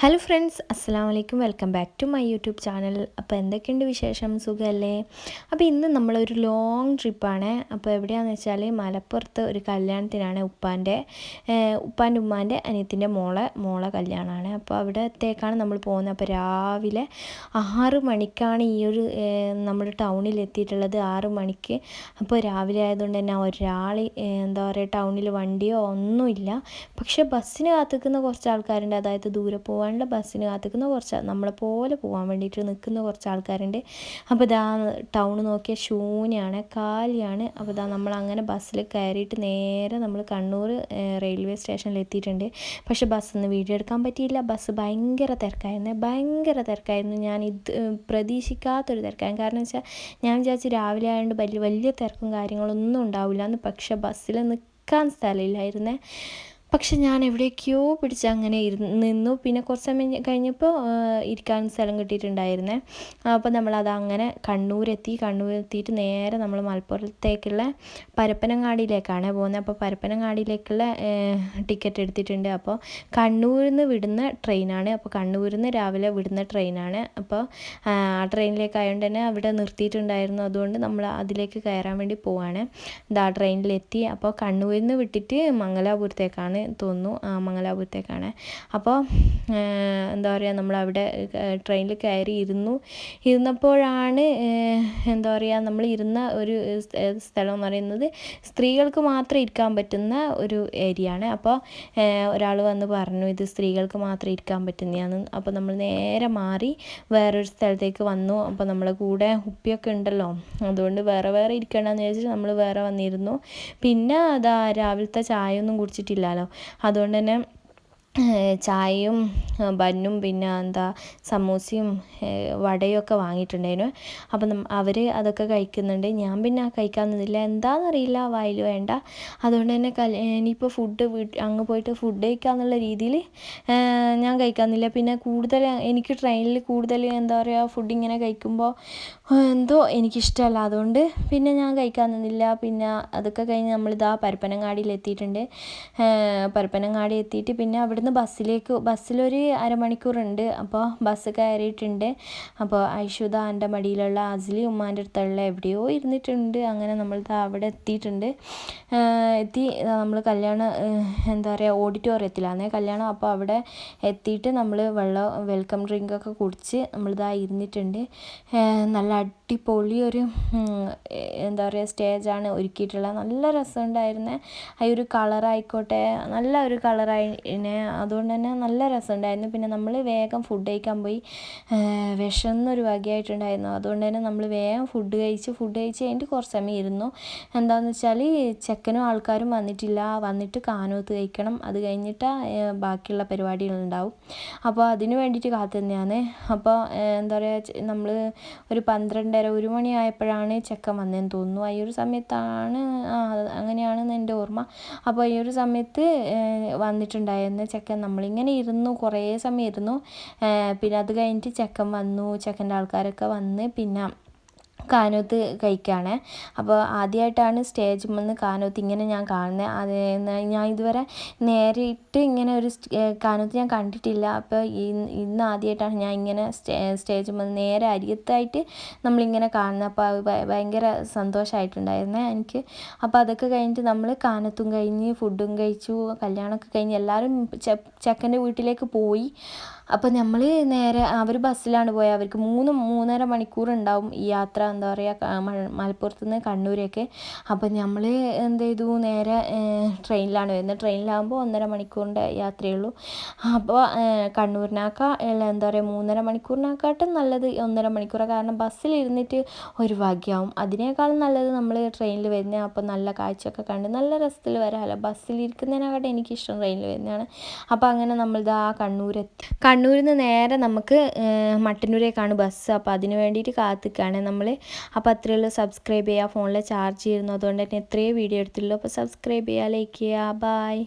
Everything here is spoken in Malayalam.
ഹലോ ഫ്രണ്ട്സ് അസ്സാം വലൈക്കും welcome back to my YouTube channel അപ്പോൾ എന്തൊക്കെയുണ്ട് വിശേഷം? സുഖമല്ലേ അപ്പോൾ ഇന്ന് നമ്മളൊരു ലോങ് ട്രിപ്പാണ് അപ്പോൾ എവിടെയാണെന്ന് വെച്ചാൽ മലപ്പുറത്ത് ഒരു കല്യാണത്തിനാണ് ഉപ്പാന്റെ ഉപ്പാന്റെ ഉമ്മാന്റെ അനിയത്തിന്റെ മോളെ മോളെ കല്യാണമാണ് അപ്പോൾ അവിടത്തേക്കാണ് നമ്മൾ പോകുന്നത്. അപ്പോൾ രാവിലെ ആറ് മണിക്കാണ് ഈ ഒരു നമ്മുടെ ടൗണിൽ എത്തിയിട്ടുള്ളത്. ആറ് മണിക്ക്. അപ്പോൾ രാവിലെ ആയതുകൊണ്ട് തന്നെ ഒരാൾ എന്താ പറയുക ടൗണിൽ വണ്ടിയോ ഒന്നുമില്ല. പക്ഷേ ബസ്സിന് കാത്തുനിൽക്കുന്ന കുറച്ച് ആൾക്കാരുണ്ട്. അതായത് ദൂരെ പോകാൻ പോകാനുള്ള ബസ്സിന് കാത്തിക്കുന്ന കുറച്ച് നമ്മളെ പോലെ പോകാൻ വേണ്ടിയിട്ട് നിൽക്കുന്ന കുറച്ച് ആൾക്കാരുണ്ട്. അപ്പോൾ ഇതാ ടൗൺ നോക്കിയ ശൂന്യമാണ് കാലിയാണ്. അപ്പോൾ ഇതാ നമ്മൾ അങ്ങനെ ബസ്സിൽ കയറിയിട്ട് നേരെ നമ്മൾ കണ്ണൂർ റെയിൽവേ സ്റ്റേഷനിൽ എത്തിയിട്ടുണ്ട്. പക്ഷെ ബസ്സിന്ന് വീഡിയോ എടുക്കാൻ പറ്റിയില്ല. ബസ് ഭയങ്കര തിരക്കായിരുന്നു. ഭയങ്കര തിരക്കായിരുന്നു. ഞാൻ ഇത് പ്രതീക്ഷിക്കാത്തൊരു തിരക്കായിരുന്നു. കാരണം വെച്ചാൽ ഞാൻ വിചാരിച്ചു രാവിലെ ആയതുകൊണ്ട് വലിയ വലിയ തിരക്കും കാര്യങ്ങളൊന്നും ഉണ്ടാവില്ല എന്ന് പക്ഷെ ബസ്സിൽ നിൽക്കാൻ സ്ഥലമില്ലായിരുന്നേ. പക്ഷെ ഞാൻ എവിടേക്കോ പിടിച്ച് അങ്ങനെ ഇരുന്ന് നിന്നു. പിന്നെ കുറച്ച് സമയം കഴിഞ്ഞപ്പോൾ ഇരിക്കാൻ സ്ഥലം കിട്ടിയിട്ടുണ്ടായിരുന്നേ. അപ്പോൾ നമ്മളത് അങ്ങനെ കണ്ണൂരെത്തി. കണ്ണൂരെത്തിയിട്ട് നേരെ നമ്മൾ മലപ്പുറത്തേക്കുള്ള പരപ്പനങ്ങാടിയിലേക്കാണ് പോകുന്നത്. അപ്പോൾ പരപ്പനങ്ങാടിയിലേക്കുള്ള ടിക്കറ്റ് എടുത്തിട്ടുണ്ട്. അപ്പോൾ കണ്ണൂരിൽ നിന്ന് വിടുന്ന ട്രെയിനാണ്. അപ്പോൾ കണ്ണൂരിൽ നിന്ന് രാവിലെ വിടുന്ന ട്രെയിനാണ്. അപ്പോൾ ആ ട്രെയിനിലേക്ക് ആയതുകൊണ്ട് തന്നെ അവിടെ നിർത്തിയിട്ടുണ്ടായിരുന്നു. അതുകൊണ്ട് നമ്മൾ അതിലേക്ക് കയറാൻ വേണ്ടി പോവാണ്. ഇതാ ട്രെയിനിലെത്തി. അപ്പോൾ കണ്ണൂരിൽ നിന്ന് വിട്ടിട്ട് മംഗലാപുരത്തേക്കാണ് തോന്നുന്നു മംഗലാപുരത്തേക്കാണ്. അപ്പോൾ എന്താ പറയുക നമ്മളവിടെ ട്രെയിനിൽ കയറി ഇരുന്നു. ഇരുന്നപ്പോഴാണ് എന്താ പറയുക നമ്മൾ ഇരുന്ന ഒരു സ്ഥലം എന്ന് പറയുന്നത് സ്ത്രീകൾക്ക് മാത്രം ഇരിക്കാൻ പറ്റുന്ന ഒരു ഏരിയ ആണ്. അപ്പോൾ ഒരാൾ വന്ന് പറഞ്ഞു ഇത് സ്ത്രീകൾക്ക് മാത്രം ഇരിക്കാൻ പറ്റുന്നതാണ് അപ്പോൾ നമ്മൾ നേരെ മാറി വേറൊരു സ്ഥലത്തേക്ക് വന്നു. അപ്പോൾ നമ്മളെ കൂടെ ഉപ്പിയൊക്കെ ഉണ്ടല്ലോ അതുകൊണ്ട് വേറെ വേറെ ഇരിക്കണമെന്ന് വിചാരിച്ചിട്ട് നമ്മൾ വേറെ വന്നിരുന്നു. പിന്നെ അതാ രാവിലത്തെ ചായ ഒന്നും കുടിച്ചിട്ടില്ലല്ലോ. അതുകൊണ്ട് തന്നെ ചായയും ബന്നും പിന്നെ എന്താ സമൂസയും വടയും ഒക്കെ വാങ്ങിയിട്ടുണ്ടായിരുന്നു. അപ്പം അവർ അതൊക്കെ കഴിക്കുന്നുണ്ട്. ഞാൻ പിന്നെ കഴിക്കാൻ നിന്നില്ല എന്താണെന്നറിയില്ല വായിൽ വേണ്ട. അതുകൊണ്ട് തന്നെ കൽ ഇനിയിപ്പോൾ ഫുഡ് വീട്ടിൽ അങ്ങ് പോയിട്ട് ഫുഡ് കഴിക്കാമെന്നുള്ള രീതിയിൽ ഞാൻ കഴിക്കാനില്ല. പിന്നെ കൂടുതൽ എനിക്ക് ട്രെയിനിൽ കൂടുതൽ എന്താ പറയുക ഫുഡ് ഇങ്ങനെ കഴിക്കുമ്പോൾ എന്തോ എനിക്കിഷ്ടമല്ല. അതുകൊണ്ട് പിന്നെ ഞാൻ കഴിക്കാൻ നിന്നില്ല പിന്നെ അതൊക്കെ കഴിഞ്ഞ് നമ്മളിതാ പരപ്പനങ്ങാടിയിൽ എത്തിയിട്ടുണ്ട്. പരപ്പനങ്ങാടി എത്തിയിട്ട് പിന്നെ അവിടുന്ന് ബസ്സിലേക്ക് ബസ്സിലൊരു അരമണിക്കൂറുണ്ട്. അപ്പോൾ ബസ് കയറിയിട്ടുണ്ട്. അപ്പോൾ ഐഷുദ എന്റെ മടിയിലുള്ള അസിലി ഉമ്മാന്റെ അടുത്തുള്ള എവിടെയോ ഇരുന്നിട്ടുണ്ട്. അങ്ങനെ നമ്മൾ അവിടെ എത്തിയിട്ടുണ്ട്. എത്തി നമ്മൾ കല്യാണം എന്താ പറയുക ഓഡിറ്റോറിയത്തിലാണ് കല്യാണം അപ്പോൾ അവിടെ എത്തിയിട്ട് നമ്മൾ വെള്ളം വെൽക്കം ഡ്രിങ്കൊക്കെ കുടിച്ച് നമ്മളിതാ ഇരുന്നിട്ടുണ്ട്. നല്ല അടിപൊളി ഒരു എന്താ പറയുക സ്റ്റേജാണ് ഒരുക്കിയിട്ടുള്ളത്. നല്ല രസമുണ്ടായിരുന്നേ. ആ ഒരു കളറായിക്കോട്ടെ നല്ല ഒരു കളറായിനെ അതുകൊണ്ട് തന്നെ നല്ല രസമുണ്ടായിരുന്നു. പിന്നെ നമ്മൾ വേഗം ഫുഡ് കഴിക്കാൻ പോയി. വിശന്നൊരു വകയായിട്ടുണ്ടായിരുന്നു. അതുകൊണ്ട് തന്നെ നമ്മൾ വേഗം ഫുഡ് കഴിച്ച് ഫുഡ് കഴിച്ച് കഴിഞ്ഞിട്ട് കുറച്ച് സമയം ഇരുന്നു. എന്താണെന്ന് വെച്ചാൽ ചെക്കനും ആൾക്കാരും വന്നിട്ടില്ല. വന്നിട്ട് കാനോത്ത് കഴിക്കണം. അത് കഴിഞ്ഞിട്ട് ബാക്കിയുള്ള പരിപാടികളുണ്ടാവും. അപ്പോൾ അതിന് വേണ്ടിയിട്ട് കാത്തു തന്നെയാണ് അപ്പോൾ എന്താ പറയുക നമ്മൾ ഒരു പന്ത്രണ്ടര ഒരു മണി ആയപ്പോഴാണ് ചെക്കൻ വന്നതെന്ന് തോന്നുന്നു. ആ ഒരു സമയത്താണ് അങ്ങനെയാണെന്ന് എന്റെ ഓർമ്മ. അപ്പോൾ ഈ ഒരു സമയത്ത് വന്നിട്ടുണ്ടായിരുന്നു ചെക്കൻ നമ്മളിങ്ങനെ ഇരുന്നു കുറേ സമയം ഇരുന്നു. പിന്നെ അത് കഴിഞ്ഞിട്ട് ചെക്കൻ വന്നു ചെക്കന്റെ ആൾക്കാരൊക്കെ വന്ന് പിന്നെ കാനോത്ത് കഴിക്കുകയാണ് അപ്പോൾ ആദ്യമായിട്ടാണ് സ്റ്റേജ് നിന്ന് കാനോത്ത് ഇങ്ങനെ ഞാൻ കാണുന്നത് അത് ഞാൻ ഇതുവരെ നേരിട്ട് ഇങ്ങനെ ഒരു കാനോത്ത് ഞാൻ കണ്ടിട്ടില്ല. അപ്പോൾ ഇന്ന് ആദ്യമായിട്ടാണ് ഞാൻ ഇങ്ങനെ സ്റ്റേജ് നിന്ന് നേരെ അരികത്തായിട്ട് നമ്മളിങ്ങനെ കാണുന്നത് അപ്പോൾ ഭയങ്കര സന്തോഷമായിട്ടുണ്ടായിരുന്നേ എനിക്ക്. അപ്പോൾ അതൊക്കെ കഴിഞ്ഞിട്ട് നമ്മൾ കാനത്തും കഴിഞ്ഞ് ഫുഡും കഴിച്ചു. കല്യാണമൊക്കെ കഴിഞ്ഞ് എല്ലാവരും ചെക്കന്റെ വീട്ടിലേക്ക് പോയി. അപ്പോൾ നമ്മൾ നേരെ അവർ ബസ്സിലാണ് പോയത് അവർക്ക് മൂന്ന് മൂന്നര മണിക്കൂർ ഉണ്ടാവും ഈ യാത്ര. എന്താ പറയുക മലപ്പുറത്ത് നിന്ന് കണ്ണൂരേക്ക്. അപ്പോൾ നമ്മൾ എന്ത് ചെയ്തു? നേരെ ട്രെയിനിലാണ് വരുന്നത് ട്രെയിനിലാകുമ്പോൾ ഒന്നര മണിക്കൂറിന്റെ യാത്രയേ ഉള്ളൂ അപ്പോൾ കണ്ണൂരിനേക്കാൾ എന്താ പറയുക മൂന്നര മണിക്കൂറിനെക്കാട്ടും നല്ലത് ഒന്നര മണിക്കൂർ കാരണം ബസ്സിലിരുന്നിട്ട് ഒരു ഭാഗ്യമാവും അതിനേക്കാളും നല്ലത് നമ്മൾ ട്രെയിനിൽ വരുന്നത് അപ്പോൾ നല്ല കാഴ്ചയൊക്കെ കണ്ട് നല്ല രസത്തിൽ വരാമല്ലോ ബസ്സിലിരിക്കുന്നതിനെക്കാട്ടും എനിക്കിഷ്ടം ട്രെയിനിൽ വരുന്നതാണ്. അപ്പോൾ അങ്ങനെ നമ്മളിത് ആ കണ്ണൂരെത്തി. കണ്ണൂരിൽ നിന്ന് നേരെ നമുക്ക് മട്ടന്നൂരേക്കാണ് ബസ്. അപ്പോൾ അതിന് വേണ്ടിയിട്ട് കാത്തിക്കാണ് നമ്മൾ അപ്പോൾ അത്രയുള്ളൂ സബ്സ്ക്രൈബ് ചെയ്യുക. ഫോണിൽ ചാർജ് ചെയ്യുന്നു അതുകൊണ്ട് തന്നെ എത്രയോ വീഡിയോ എടുത്തുള്ളൂ അപ്പോൾ സബ്സ്ക്രൈബ് ചെയ്യുക. ലൈക്ക് ചെയ്യുക. ബായ്